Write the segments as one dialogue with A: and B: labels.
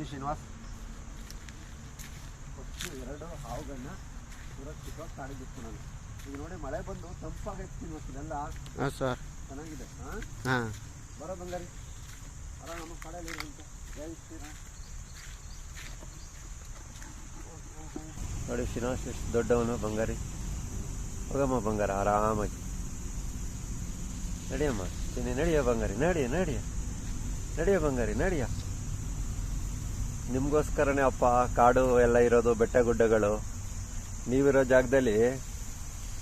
A: ಬನ್ನಿ ಶ್ರೀನಿವಾಸ್? ಫಸ್ಟು ಎರಡು ಹಾವುಗಳನ್ನ ಸುರಕ್ಷಿತವಾಗಿ ಕಾಡಿಗೆ ನಾನು. ಈಗ ನೋಡಿ ಮಳೆ ಬಂದು ತಂಪಾಗೈತೆ ಶ್ರೀನಿವಾಸ್ ಇದೆಲ್ಲ
B: ಹಾಂ ಸರ್.
A: ಚೆನ್ನಾಗಿದೆ ಹಾಂ?
B: ಹಾಂ.
A: ಬರೋ ಬಂಗಾರಿ. ಬರೋ ನಮ್ಮ ಕಡೆಯಲ್ಲಿ ಇರುವಂತೆ. ಜೈ ಶ್ರೀರಾಮ್ ನೋಡಿ ಶ್ರೀನಿವಾಸ್ ಎಷ್ಟು ದೊಡ್ಡವನು ಬಂಗಾರಿ. ಹೋಗಮ್ಮ ಬಂಗಾರ ಆರಾಮಾಗಿ. ನಡಿಯಮ್ಮ ಚಿನ್ನಿ ನಡಿಯ ಬಂಗಾರಿ ನಡಿಯ ನಡಿಯ. ನಡಿಯ ಬಂಗಾರಿ ನಡಿಯ. ನಿಮಗೋಸ್ಕರನೇ ಅಪ್ಪ, ಕಾಡು ಎಲ್ಲ ಇರೋದು ಬೆಟ್ಟ ಗುಡ್ಡಗಳು ನೀವಿರೋ ಜಾಗದಲ್ಲಿ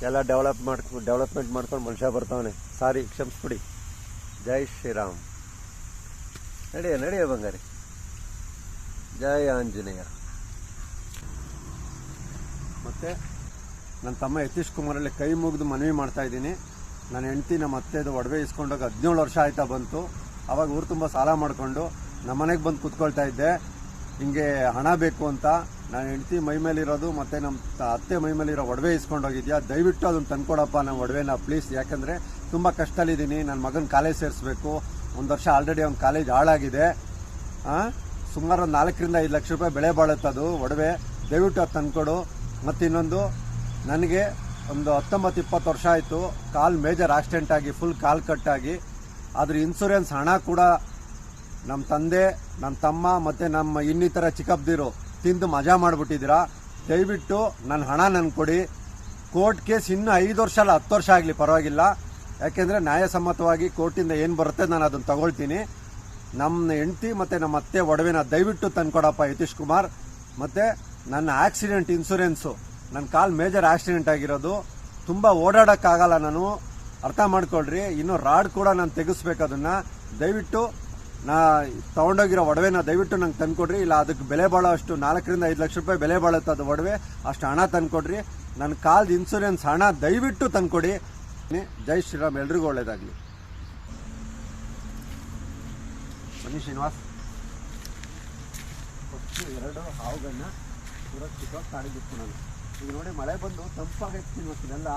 A: ಎಲ್ಲ ಡೆವಲಪ್ ಮಾಡ್ಕೊ ಡೆವಲಪ್ಮೆಂಟ್ ಮಾಡ್ಕೊಂಡು ಮನುಷ್ಯ ಬರ್ತಾವನೆ. ಸಾರಿ, ಕ್ಷಮಿಸ್ಬಿಡಿ. ಜೈ ಶ್ರೀರಾಮ್. ನಡೆಯ ನಡೆಯ ಬಂಗಾರಿ. ಜೈ ಆಂಜನೇಯ. ಮತ್ತೆ ನನ್ನ ತಮ್ಮ ಯತೀಶ್ ಕುಮಾರಲ್ಲಿ ಕೈ ಮುಗಿದು ಮನವಿ ಮಾಡ್ತಾ ಇದ್ದೀನಿ. ನನ್ನ ಹೆಂಡತಿ ನಮ್ಮ ಅತ್ತೆದು ಒಡವೆ ಇಸ್ಕೊಂಡೋಗಿ ಹದಿನೇಳು ವರ್ಷ ಆಯ್ತಾ ಬಂತು. ಅವಾಗ ಊರು ತುಂಬ ಸಾಲ ಮಾಡಿಕೊಂಡು ನಮ್ಮ ಮನೆಗೆ ಬಂದು ಕೂತ್ಕೊಳ್ತಾ ಇದ್ದೆ. ಹಿಂಗೆ ಹಣ ಬೇಕು ಅಂತ ನಾನು ಹೆಂಡತಿ ಮೈ ಮೇಲಿರೋದು ಮತ್ತು ನಮ್ಮ ಅತ್ತೆ ಮೈ ಮೇಲಿರೋ ಒಡವೆ ಇಸ್ಕೊಂಡೋಗಿದ್ಯಾ ದಯವಿಟ್ಟು ಅದನ್ನು ತಂದ್ಕೊಡಪ್ಪ ನಮ್ಮ ಒಡವೆನ ಪ್ಲೀಸ್ ಯಾಕಂದರೆ ತುಂಬ ಕಷ್ಟದಲ್ಲಿದ್ದೀನಿ. ನನ್ನ ಮಗನ ಕಾಲೇಜ್ ಸೇರಿಸ್ಬೇಕು. ಒಂದು ವರ್ಷ ಆಲ್ರೆಡಿ ಅವ್ನ ಕಾಲೇಜ್ ಹಾಳಾಗಿದೆ. ಸುಮಾರು ಒಂದು ನಾಲ್ಕರಿಂದ ಐದು ಲಕ್ಷ ರೂಪಾಯಿ ಬೆಳೆ ಬಾಳುತ್ತದು ಒಡವೆ. ದಯವಿಟ್ಟು ಅದು ತಂದ್ಕೊಡು. ಮತ್ತು ಇನ್ನೊಂದು, ನನಗೆ ಒಂದು ಹತ್ತೊಂಬತ್ತು ಇಪ್ಪತ್ತು ವರ್ಷ ಆಯಿತು. ಕಾಲು ಮೇಜರ್ ಆಕ್ಸಿಡೆಂಟ್ ಆಗಿ ಫುಲ್ ಕಾಲು ಕಟ್ಟಾಗಿ ಅದ್ರ ಇನ್ಸೂರೆನ್ಸ್ ಹಣ ಕೂಡ ನಮ್ಮ ತಂದೆ ನಮ್ಮ ತಮ್ಮ ಮತ್ತು ನಮ್ಮ ಇನ್ನಿತರ ಚಿಕ್ಕಪ್ಪದಿರು ತಿಂದು ಮಜಾ ಮಾಡಿಬಿಟ್ಟಿದ್ದೀರಾ? ದಯವಿಟ್ಟು ನನ್ನ ಹಣ ನನಗೆ ಕೊಡಿ. ಕೋರ್ಟ್ ಕೇಸ್ ಇನ್ನೂ ಐದು ವರ್ಷ ಅಲ್ಲ, ಹತ್ತು ವರ್ಷ ಆಗಲಿ, ಪರವಾಗಿಲ್ಲ. ಯಾಕೆಂದರೆ ನ್ಯಾಯಸಮ್ಮತವಾಗಿ ಕೋರ್ಟಿಂದ ಏನು ಬರುತ್ತೆ ನಾನು ಅದನ್ನು ತಗೊಳ್ತೀನಿ. ನಮ್ಮ ಹೆಂಡ್ತಿ ಮತ್ತು ನಮ್ಮ ಅತ್ತೆ ಒಡವೆನ ದಯವಿಟ್ಟು ತಂದುಕೊಡಪ್ಪ ಯತೀಶ್ ಕುಮಾರ್. ಮತ್ತು ನನ್ನ ಆಕ್ಸಿಡೆಂಟ್ ಇನ್ಸೂರೆನ್ಸು. ನನ್ನ ಕಾಲ್ ಮೇಜರ್ ಆಕ್ಸಿಡೆಂಟ್ ಆಗಿರೋದು. ತುಂಬ ಓಡಾಡೋಕ್ಕಾಗಲ್ಲ ನಾನು. ಅರ್ಥ ಮಾಡ್ಕೊಳ್ರಿ, ಇನ್ನು ರಾಡ್ ಕೂಡ ನಾನು ತೆಗೆಸ್ಬೇಕು ಅದನ್ನು. ದಯವಿಟ್ಟು ನಾ ತೊಗೊಂಡೋಗಿರೋ ನಾ ದಯವಿಟ್ಟು ನಂಗೆ ತಂದುಕೊಡ್ರಿ. ಇಲ್ಲ ಅದಕ್ಕೆ ಬೆಲೆ ಬಾಳೋ ಅಷ್ಟು ನಾಲ್ಕರಿಂದ ಐದು ಲಕ್ಷ ರೂಪಾಯಿ ಬೆಲೆ ಬಾಳುತ್ತೆ ಅದು ಒಡವೆ. ಅಷ್ಟು ಹಣ ತಂದ್ಕೊಡ್ರಿ. ನನ್ನ ಕಾಲ್ದು ಇನ್ಸೂರೆನ್ಸ್ ಹಣ ದಯವಿಟ್ಟು ತಂದ್ಕೊಡಿ. ಜೈ ಶ್ರೀರಾಮ್ ಎಲ್ರಿಗೂ ಒಳ್ಳೇದಾಗಲಿ. ಬನ್ನಿ ಶ್ರೀನಿವಾಸ್. ಎರಡು ಹಾವುಗಳನ್ನ ಸುರಕ್ಷಿತವಾಗಿ ಕಾಡಿಗೆ ನಾನು. ಈಗ ನೋಡಿ ಮಳೆ ಬಂದು ತಂಪಾಗೈತೆ ಶ್ರೀನಿವಾಸ್ ಇದೆಲ್ಲ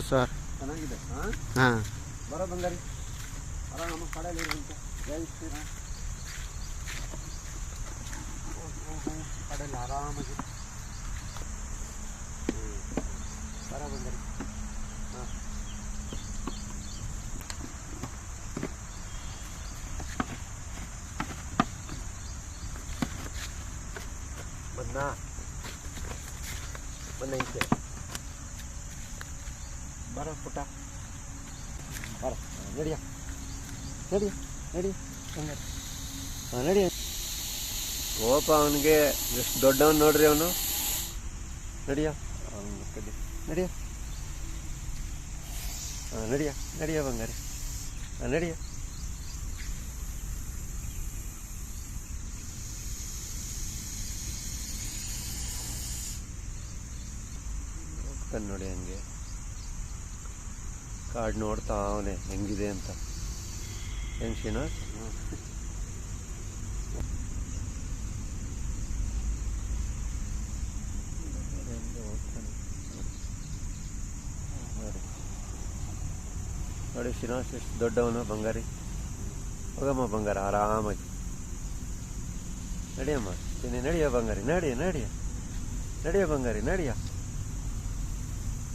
B: ಸರ್.
A: ಚೆನ್ನಾಗಿದೆ. ಹಾಂ?
B: ಹಾಂ.
A: ಬರೋ ಬಂಗಾರಿ. ನಮ್ಮ ಕಡೆಯಲ್ಲಿ ಇರುವಂತೆ ಜೈ ಶ್ರೀರಾಮ್ ಕಡೆಯಲ್ಲಿ ಆರಾಮಾಗಿ ಹ್ಮ್. ಬರೋ ಬಂಗಾರಿ ಹಾಂ ಬನ್ನ ಬನ್ನ ಇಂಚೆ ಬರೋ ಪುಟ್ಟ ಬರ ನಡಿಯ ನಡಿ ನಡಿ. ಹಾಂ, ನಡಿ. ಓಪ ಅವನಿಗೆ ಎಷ್ಟು ದೊಡ್ಡವನು ನೋಡ್ರಿ ಅವನು? ನಡಿಯ? ನಡಿಯ? ಹಾಂ, ನಡಿಯ? ನಡಿಯ ಬಂಗಾರಿ. ಹಾಂ, ನಡಿಯ? ನೋಡಿ ಹಂಗೆ. ಕಾರ್ಡ್ ನೋಡ್ತಾ ಅವನೇ, ಹೆಂಗಿದೆ ಅಂತ. ನೋಡಿ. ಶ್ರೀನಿವಾಸ್ ಎಷ್ಟು ದೊಡ್ಡವನು, ಬಂಗಾರಿ. ಹೋಗಮ್ಮ, ಬಂಗಾರ, ಆರಾಮಾಗಿ. ನಡಿಯಮ್ಮ ತಿನ್ನಿ ನಡಿಯ ಬಂಗಾರಿ ನಡಿಯ ನಡಿಯ ನಡಿಯ ಬಂಗಾರಿ, ನಡಿಯ.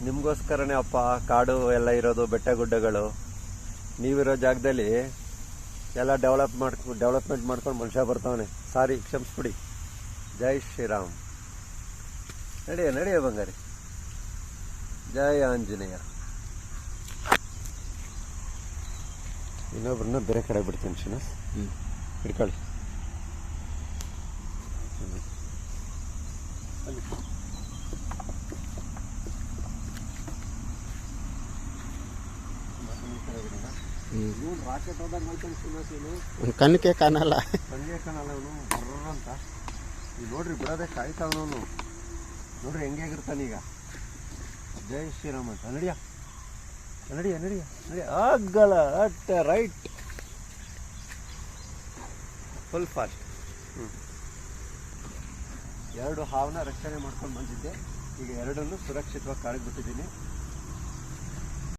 A: ನಿಮಗೋಸ್ಕರನೇ ಅಪ್ಪ, ಕಾಡು ಎಲ್ಲ ಇರೋದು, ಬೆಟ್ಟ ಗುಡ್ಡಗಳು. ನೀವಿರೋ ಜಾಗದಲ್ಲಿ ಎಲ್ಲ ಡೆವಲಪ್ ಮಾಡ್ಕೊ ಡೆವಲಪ್ಮೆಂಟ್ ಮಾಡ್ಕೊಂಡು ಮನುಷ್ಯ ಬರ್ತಾವನೆ. ಸಾರಿ ಕ್ಷಮಿಸ್ಬಿಡಿ. ಜೈ ಶ್ರೀರಾಮ್. ನಡೆಯ ನಡೆಯ ಬಂಗಾರಿ. ಜೈ ಆಂಜನೇಯ. ಇನ್ನೊಬ್ರನ್ನ ಬೇರೆ ಕಡೆ ಬಿಡ್ತೀನಿ ಶ್ರೀನಿವಾಸ್.
B: ಹ್ಞೂ
A: ಹಿಡ್ಕೊಳ್ಳಿ
B: ಹ್ಞೂ
A: ಇವನು ರಾಕೆಟ್ ಹೋದಾಗ ಇವನು
B: ಕಣ್ಣಿಗೆ ಕಾಣಲ್ಲ
A: ಕಾಣಲ್ಲ ಬರ್ರ ಅಂತ. ಈಗ ನೋಡ್ರಿ, ಬಿಡೋದೇ ಕಾಯ್ತಾವನು ನೋಡ್ರಿ, ಹೆಂಗೆ ಆಗಿರ್ತಾನೆ ಈಗ. ಜೈ ಶ್ರೀರಾಮ್. ಅಂತ ನಡಿಯ ನಡಿಯ ನಡಿಯ. ನಡಿಯ ಆಗಲ್ಲ ಅಟ್ ರೈಟ್ ಫುಲ್ ಫಾಸ್ಟ್ ಎರಡು ಹಾವನ್ನ ರಕ್ಷಣೆ ಮಾಡ್ಕೊಂಡು ಬಂದಿದ್ದೆ. ಈಗ ಎರಡನ್ನು ಸುರಕ್ಷಿತವಾಗಿ ಕಾಡಿಗೆ ಬಿಟ್ಟಿದ್ದೀನಿ.